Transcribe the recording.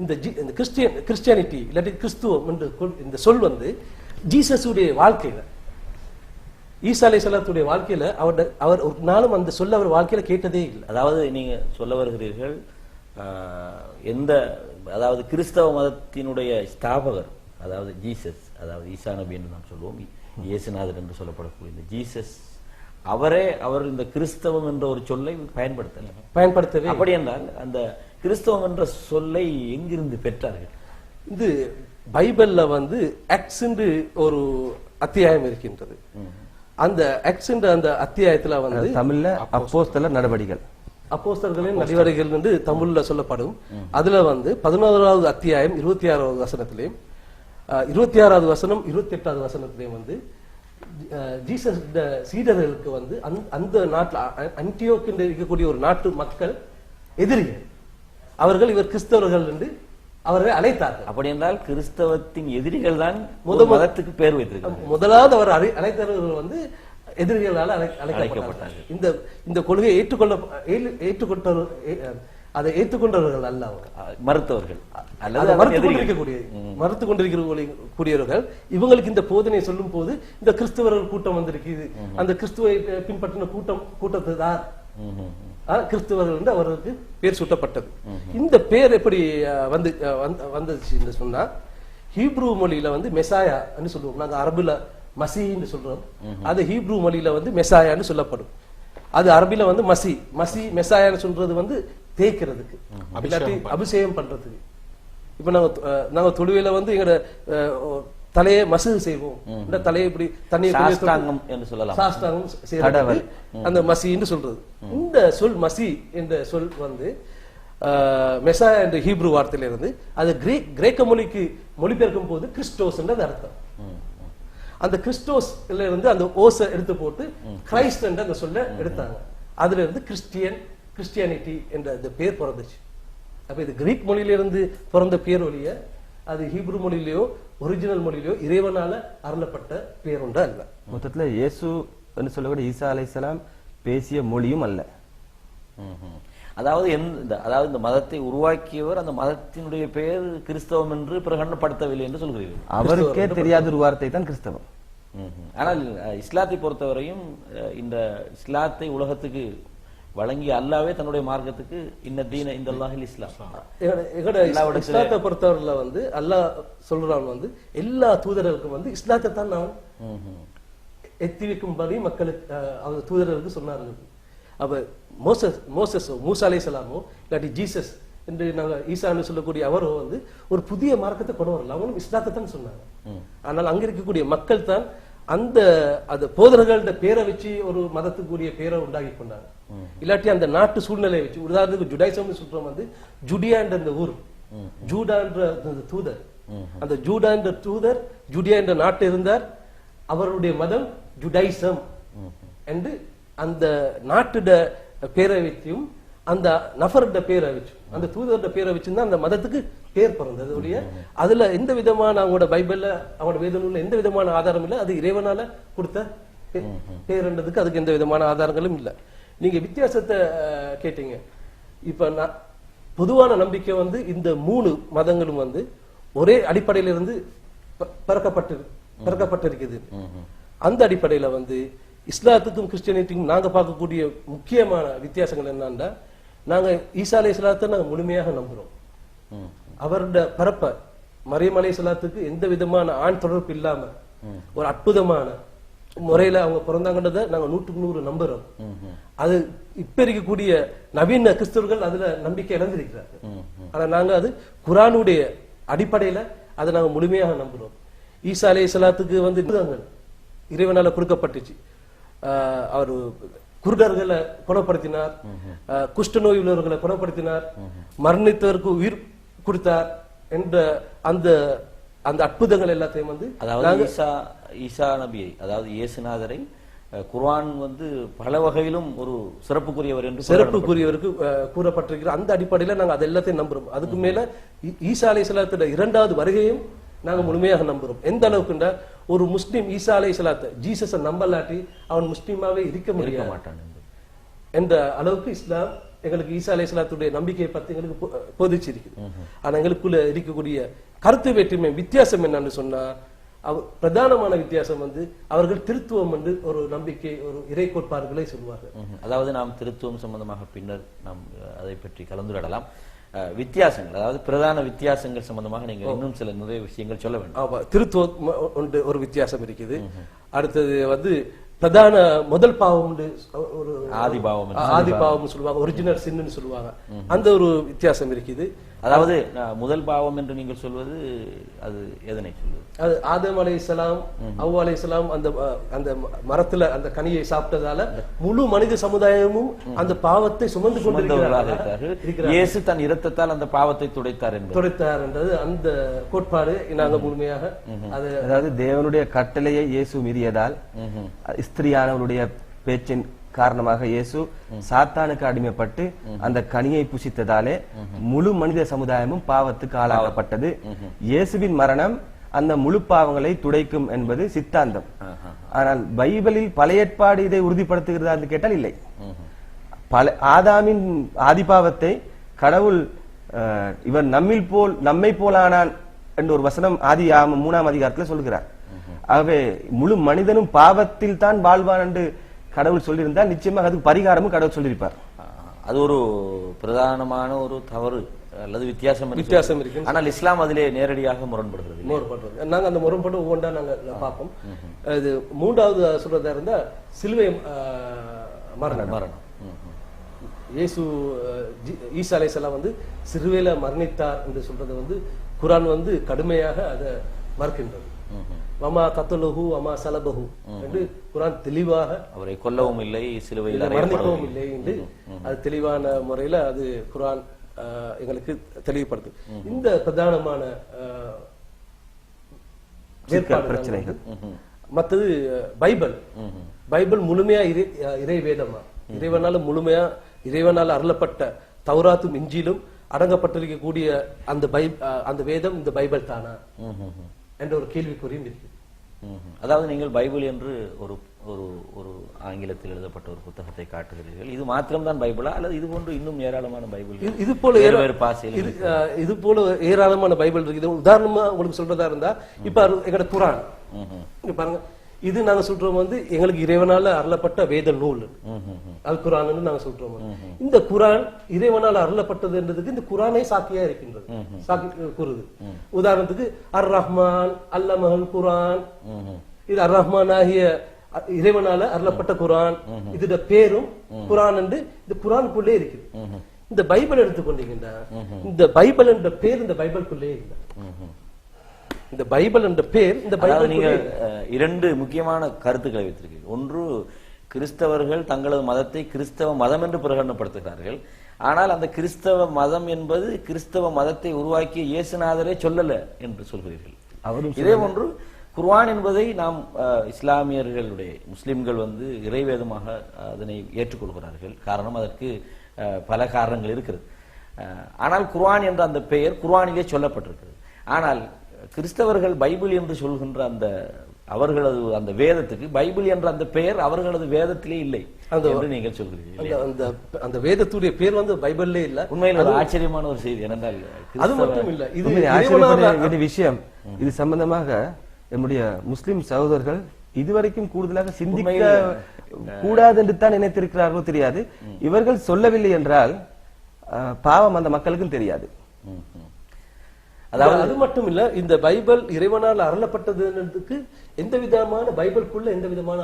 இந்த ஜி- இந்த Christian Christianity இல்லாட்டி கிறிஸ்துவம் என்று இந்த சொல் வந்து ஜீசஸுடைய வாழ்க்கையில ஈசா அலைஹிஸ்ஸலாத்துடைய வாழ்க்கையில அவர் அவர் ஒரு நாளும் அந்த சொல்ல அவர் வாழ்க்கையில கேட்டதே இல்லை. அதாவது நீங்க சொல்ல வருகிறீர்கள் எந்த அதாவது கிறிஸ்தவ மதத்தினுடைய ஸ்தாபகர் அதாவது ஜீசஸ் அதாவது ஈசா நபி என்று நாம் சொல்லுவோம் இயேசுநாதர் என்று சொல்லப்படக்கூடிய இந்த ஜீசஸ் அவரே அவர் இந்த கிறிஸ்தவம் என்ற ஒரு சொல்லை பயன்படுத்தல. பயன்படுத்தவே அப்படி என்றால் அந்த கிறிஸ்தவம் என்ற சொல்லை எங்கிருந்து பெற்றார்கள்? இது பைபிள்ல வந்து எக்ஸ் ஒரு அத்தியாயம் இருக்கின்றது. அந்த எக்ஸ் அந்த அத்தியாயத்துல வந்து தமிழ்ல அப்போஸ்தலர் நடவடிகள் அப்போஸ்தலர்களின் நடிவரைகள் என்று தமிழ்ல சொல்லப்படும். அதுல வந்து பதினோராவது அத்தியாயம் இருபத்தி ஆறாவது வசனத்திலையும் இருபத்தி ஆறாவது வசனம் இருபத்தி எட்டாவது வசனத்திலையும் வந்து ஜீசஸ் சீடர்களுக்கு வந்து அந்த- அந்த நாட்டில் அன்டியோக் என்று இருக்கக்கூடிய ஒரு நாட்டு மக்கள் எதிரிகள். அவர்கள் இவர் கிறிஸ்தவர்கள் என்று அவர்களை அழைத்தார்கள். அப்படி என்றால் கிறிஸ்தவத்தின் எதிரிகள் தான் முத- மதத்துக்கு பேர் வைத்திருக்கிறார்கள். முதலாவது அவர் அழை- அழைத்தவர்கள் வந்து எதிரிகளால் அழை- அழைக்கப்பட்டார்கள். இந்த இந்த கொள்கையை ஏற்றுக்கொள்ள ஏற்று- ஏற்றுக்கொண்டவர் ஏ- அதை ஏற்றுக்கொண்டவர்கள் அல்ல அவங்க மறுத்தவர்கள். அல்லது மறுத்து. கொண்டிருக்கக்கூடிய மறுத்து கொண்டிருக்கிற கூடியவர்கள் இவங்களுக்கு இந்த போதனை சொல்லும் போது இந்த கிறிஸ்தவர்கள் கூட்டம் வந்திருக்குது. அந்த கிறிஸ்துவை பின்பற்றின கூட்டம். ஆ, கிறிஸ்தவர்கள் என்று அவருக்கு பேர் சூட்டப்பட்டது. இந்த பேர் எப்படி வந்து வந்து- வந்துச்சு சொன்னா ஹீப்ரூ மொழியில வந்து மெசாயா சொல்லுவோம் நாங்க அரபுல மசின்னு சொல்றோம். அது ஹீப்ரூ மொழியில வந்து மெசாயான்னு சொல்லப்படும். அது அரபில வந்து மசி மசி மெசாயான்னு சொல்றது வந்து தேய்க்கிறதுக்கு. இல்லாட்டி அபிஷேகம் பண்றதுக்கு. இப்ப நாங்க நாங்க தொழுவையில வந்து எங்கட ஆ, தலையை மசு செய்வோம். இந்த தலையை இப்படி தண்ணியை சாஷ்டாங்கம் என்று சொல்லலாம். சாஷ்டாங்கம் செய்யறது. அந்த மசின்னு சொல்றது. இந்த சொல் மசி என்ற சொல் வந்து மெசா என்ற ஹீப்ரு வார்த்தையிலிருந்து அது கிரேக் கிரேக்க மொழிக்கு மொழிபெயர்க்கும் போது கிறிஸ்டோஸ் என்றது அர்த்தம். அந்த கிறிஸ்டோஸ்ல இருந்து அந்த ஓசை எடுத்து போட்டு கிரைஸ்ட் என்ற அந்த சொல்ல எடுத்தாங்க. அதுல இருந்து கிறிஸ்டியன் கிறிஸ்டியானிட்டி என்ற அந்த பேர் பிறந்துச்சு. அப்ப இது கிரீக் மொழியிலிருந்து பிறந்த பேர் ஒழிய அது ஹீப்ரு மொழியிலயோ ஒரிஜினல் மொழியிலயோ இறைவனால அருளப்பட்ட பேர் ஒன்று அல்ல மொத்தத்துல இயேசு என்று சொல்லக்கூடிய ஈசா அலைஹிஸ்ஸலாம் பேசிய மொழியும் அல்ல. அதாவது எந்த அதாவது இந்த மதத்தை உருவாக்கியவர் அந்த மதத்தினுடைய பெயர் கிறிஸ்தவம் என்று பிரகடனப்படுத்தவில்லை என்று சொல்கிறீர்கள் அவருக்கே தெரியாத ஒரு வார்த்தை தான் கிறிஸ்தவம். ஆனால் இஸ்லாத்தை பொறுத்தவரையும் அஹ், இந்த இஸ்லாத்தை உலகத்துக்கு வழங்கிய அல்லாவே தன்னுடைய மார்க்கத்துக்கு இந்த தீன இந்த அல்லாஹில் இஸ்லாம் இஸ்லாத்தை பொறுத்தவரையில வந்து அல்லாஹ் சொல்றான் வந்து எல்லா தூதர்களுக்கும் வந்து இஸ்லாத்தை தான் நான். எத்தி வைக்கும்படி மக்களுக்கு அவங்க தூதர்களுக்கு சொன்னார்கள். அப்ப மோசஸ் மோசஸ் மூசா அலை சலாமோ இல்லாட்டி ஜீசஸ் என்று நாங்க ஈசான்னு சொல்லக்கூடிய அவரோ வந்து ஒரு புதிய மார்க்கத்தை கொண்டு வரல. அவங்களும் இஸ்லாத்தை தான் சொன்னாங்க. ஆனால் அங்க இருக்கக்கூடிய மக்கள் தான் அந்த அந்த போதர்கள்ட பேரை வச்சு ஒரு மதத்துக்குரிய பேரை உண்டாக்கி கொண்டாங்க. இல்லாட்டி அந்த நாட்டு சூழ்நிலையை வச்சு உதாரணத்துக்கு ஜுடைசம்னு சொல்றோம் வந்து ஜுடியான்ற அந்த ஊர் ஜூடான்ற அந்த தூதர். அந்த ஜூடா என்ற தூதர் ஜுடியா என்ற நாட்டு இருந்தார். அவருடைய மதம் ஜுடைசம் என்று அந்த நாட்டுட பேரை வச்சும் அந்த நபருட பேரை வச்சு அந்த தூதருட பேரை வச்சு தான் அந்த மதத்துக்கு பேர் பிறந்தது ஒழிய அதுல எந்த விதமான அவங்களோட பைபிள்ல அவங்களோட வேத நூல்ல எந்த விதமான ஆதாரம் இல்லை. அது இறைவனால கொடுத்த பேருன்றதுக்கு அதுக்கு எந்த விதமான ஆதாரங்களும் இல்லை. நீங்க வித்தியாசத்தை கேட்டீங்க. இப்ப நான் பொதுவான நம்பிக்கை வந்து இந்த மூணு மதங்களும் வந்து ஒரே அடிப்படையில இருந்து ப- பிறக்கப்பட்டு பிறக்கப்பட்டிருக்குது. அந்த அடிப்படையில வந்து இஸ்லாத்துக்கும் கிறிஸ்டியானிட்டிக்கும் நாங்க பார்க்கக்கூடிய முக்கியமான வித்தியாசங்கள் என்னன்னா நாங்க ஈசா அலை இஸ்லாத்தை நாங்க முழுமையாக நம்புறோம். அவருடைய பரப்ப மறைமலை அலை எந்த விதமான ஆண் தொடர்பு இல்லாம ஒரு அற்புதமான முறையில அவங்க பிறந்தாங்கன்றத நாங்க நூற்றுக்கு நூறு நம்புறோம். அது இப்ப இருக்கக்கூடிய நவீன கிறிஸ்தவர்கள் அதுல நம்பிக்கை இழந்திருக்கிறாங்க ஆனா நாங்க அது குரானுடைய அடிப்படையில அதை நாங்க முழுமையாக நம்புறோம். ஈசா அலே இஸ்லாத்துக்கு வந்து இறைவனால கொடுக்கப்பட்டுச்சு. ஆஹ் அவர் குருடர்களை குணப்படுத்தினார். குஷ்ட நோய் உள்ளவர்களை குணப்படுத்தினார். மரணித்தவருக்கு உயிர் கொடுத்தார் என்ற அந்த அந்த அற்புதங்கள் எல்லாத்தையும் வந்து அதாவது ஈசா ஈசா நபியை அதாவது இயேசுநாதரை குர்ஆன் வந்து பல வகையிலும் ஒரு சிறப்புக்குரியவர் என்று சிறப்புக்குரியவருக்கு கூறப்பட்டிருக்கிற அந்த அடிப்படையில நாங்க அது எல்லாத்தையும் நம்புறோம். அதுக்கு மேல ஈசா அலை இஸ்லாத்தோட இரண்டாவது வருகையும் நாங்க முழுமையாக நம்புறோம். எந்த அளவுக்குண்டா ஒரு முஸ்லீம் ஈசா அலை இஸ்லாத்தை ஜீசஸை நம்பலாட்டி அவன் முஸ்லீமாவே இருக்க முடியாது. மாட்டான். என்ற அளவுக்கு இஸ்லாம் எங்களுக்கு ஈசா அலைஹிஸ்ஸலாத்துடைய நம்பிக்கையை பத்தி எங்களுக்கு போ- போதிச்சிருக்குது. ஆனா எங்களுக்குள்ள இருக்கக்கூடிய கருத்து வேற்றுமை வித்தியாசம் என்னன்னு சொன்னா அவ- பிரதானமான வித்தியாசம் வந்து அவர்கள் திருத்துவம் என்று ஒரு நம்பிக்கை ஒரு இறை கோட்பாடுகளை சொல்வார்கள். அதாவது நாம் திருத்துவம் சம்பந்தமாக பின்னர் நாம் அதை பற்றி கலந்துரையாடலாம். அஹ், வித்தியாசங்கள் அதாவது பிரதான வித்தியாசங்கள் சம்பந்தமாக நீங்கள் இன்னும் சில நிறைய விஷயங்கள் சொல்ல வேண்டும். திருத்துவம் ஒரு வித்தியாசம் இருக்குது. அடுத்தது வந்து பிரதான முதல் பாவம் உண்டு. ஒரு ஆதிபாவம் என்று ஆதி பாவம் சொல்லுவாங்க. ஒரிஜினல் சின்னு சொல்லுவாங்க. அந்த ஒரு வித்தியாசம் இருக்குது. அதாவது முதல் பாவம் என்று நீங்கள் சொல்வது அது எதனை சொல்வது? அது ஆதம் அலைஹிஸ்ஸலாம் அவ்வா அலைஹிஸ்ஸலாம் அந்த அஹ், அந்த ம- மரத்துல அந்த கனியை சாப்பிட்டதால முழு மனித சமுதாயமும் அந்த பாவத்தை சுமந்து கொண்டிருக்கிறார்கள். இயேசு தன் இரத்தத்தால் அந்த பாவத்தை துடைத்தார் என்பது. துடைத்தார் என்றது அந்த கோட்பாடு நாங்க முழுமையாக அது அதாவது தேவனுடைய கட்டளையை இயேசு மீறியதால் ஸ்திரியானவருடைய பேச்சின் காரணமாக இயேசு சாத்தானுக்கு அடிமைப்பட்டு அந்த கனியை புசித்ததாலே முழு மனித சமுதாயமும் பாவத்துக்கு ஆளாகப்பட்டது இயேசுவின் மரணம் அந்த முழு பாவங்களை துடைக்கும் என்பது சித்தாந்தம். ஆனால் பைபிளில் பழைய ஏற்பாடு இதை உறுதிப்படுத்துகிறதா என்று கேட்டால் இல்லை. பல ஆதாமின் ஆதிபாவத்தை கடவுள் இவர் நம்மில் போல் நம்மை போலானான் என்று ஒரு வசனம் ஆதி மூணாம் அதிகாரத்தில் சொல்கிறார் ஆகவே முழு மனிதனும் பாவத்தில் தான் வாழ்வான் என்று கடவுள் சொல்லியிருந்தால் நிச்சயமாக அதுக்கு பரிகாரமும் கடவுள் சொல்லியிருப்பார். அது ஒரு பிரதானமான ஒரு தவறு அல்லது வித்தியாசம் வித்தியாசம். இருக்கு. ஆனால் இஸ்லாம் அதிலே நேரடியாக முரண்படுகிறது. முரண்படுறது. நாங்க அந்த முரண்பாடு ஒவ்வொன்றா நாங்க பார்ப்போம். இது மூன்றாவது சொல்றதா இருந்தா சிலுவை மரணம். மரணம். இயேசு ஈசா அலைஹிஸ்ஸலாம் வந்து சிறுவையில மரணித்தார் என்று சொல்றது வந்து குரான் வந்து கடுமையாக அதை மறுக்கின்றது. வமா கத்தலுஹு வமா சலபஹு. என்று குரான் தெளிவாக அவரை கொல்லவும் இல்லை சிலுவையில் மரணிக்கவும் இல்லை. என்று அது தெளிவான முறையில அது குரான் எங்களுக்கு தெளிவுபடுது இந்த பிரதானமான பிரச்சனைகள். அஹ், பைபிள். பைபிள் முழுமையா இறை இறை வேதமா இறைவனால முழுமையா இறைவனால அருளப்பட்ட தௌராத்தும் இஞ்சிலும் அடங்கப்பட்டிருக்கக்கூடிய அந்த பை அந்த வேதம் இந்த பைபிள் தானா. என்ற ஒரு கேள்விக்குறியும் இருக்கு. அதாவது நீங்கள் பைபிள் என்று ஒரு ஒரு ஒரு ஆங்கிலத்தில் எழுதப்பட்ட ஒரு புத்தகத்தை காட்டுகிறீர்கள். இது மாத்திரம்தான் பைபிளா? அல்லது இது போன்று இன்னும் ஏராளமான பைபிள் இது- போல வேறு பாசையில் இது போல ஏராளமான பைபிள் இருக்குது. உதாரணமா உங்களுக்கு சொல்றதா இருந்தா இப்ப எங்கட குரான். பாருங்க. இது நாங்க சொல்றோம் வந்து எங்களுக்கு இறைவனால அருளப்பட்ட வேத நூல். அல் குரான்னு நாங்க சொல்றோம். இந்த குரான் இறைவனால் அருளப்பட்டதுன்றதுக்கு இந்த குரானே சாக்கியா இருக்கின்றது. சாக்கி கூறுது. உதாரணத்துக்கு அர் ரஹ்மான் அல்லமஹல் குரான். இது அர் ரஹ்மான் ஆகிய இறைவனால அருளப்பட்ட குரான் இதோட பேரும் குரான் என்று இந்த குரானுக்குள்ளே இருக்குது. இந்த பைபிள் எடுத்துக்கொண்டீங்கன்னா இந்த பைபிள் என்ற பேர் இந்த பைபிளுக்குள்ளே இல்லை. ம்ஹும். இந்த பைபிள் என்ற பேர் இந்த பைபிள் நீங்க இரண்டு முக்கியமான கருத்துக்களை வைத்திருக்கீர்கள் ஒன்று கிறிஸ்தவர்கள் தங்களது மதத்தை கிறிஸ்தவ மதம் என்று பிரகடனப்படுத்துகிறார்கள். ஆனால் அந்த கிறிஸ்தவ மதம் என்பது கிறிஸ்தவ மதத்தை உருவாக்கிய இயேசுநாதரே சொல்லல என்று சொல்கிறீர்கள். அவரும் இதே போன்று குர்ஆன் என்பதை நாம் இஸ்லாமியர்களுடைய முஸ்லிம்கள் வந்து இறைவேதமாக அதனை ஏற்றுக்கொள்கிறார்கள். காரணம் அதற்கு பல காரணங்கள் இருக்கிறது. ஆனால் குர்ஆன் என்ற அந்த பெயர் குர்ஆனிலே சொல்லப்பட்டிருக்கிறது. ஆனால் கிறிஸ்தவர்கள் பைபிள் என்று சொல்கின்ற அந்த அவர்களது அந்த வேதத்துக்கு பைபிள் என்ற அந்த பெயர் அவர்களது வேதத்திலே இல்லை என்று நீங்கள் சொல்கிறீர்கள் அந்த அந்த அந்த வேதத்துடைய பேர் வந்து பைபிள்லே இல்ல. உண்மையில் ஒரு ஆச்சரியமான ஒரு செய்தி ஏனென்றால் அது மட்டும் இல்ல இது வேண்டிய விஷயம். இது சம்பந்தமாக நம்முடைய முஸ்லிம் சகோதரர்கள் இதுவரைக்கும் கூடுதலாக சிந்திக்க கூடாது என்று தான் நினைத்திருக்கிறார்களோ தெரியாது. இவர்கள் சொல்லவில்லை என்றால் பாவம் அந்த மக்களுக்கும் தெரியாது. அதாவது அது மட்டும் இல்ல இந்த பைபிள் இறைவனால் அருளப்பட்டதுன்றதுக்கு எந்த விதமான பைபிள்குள்ள எந்த விதமான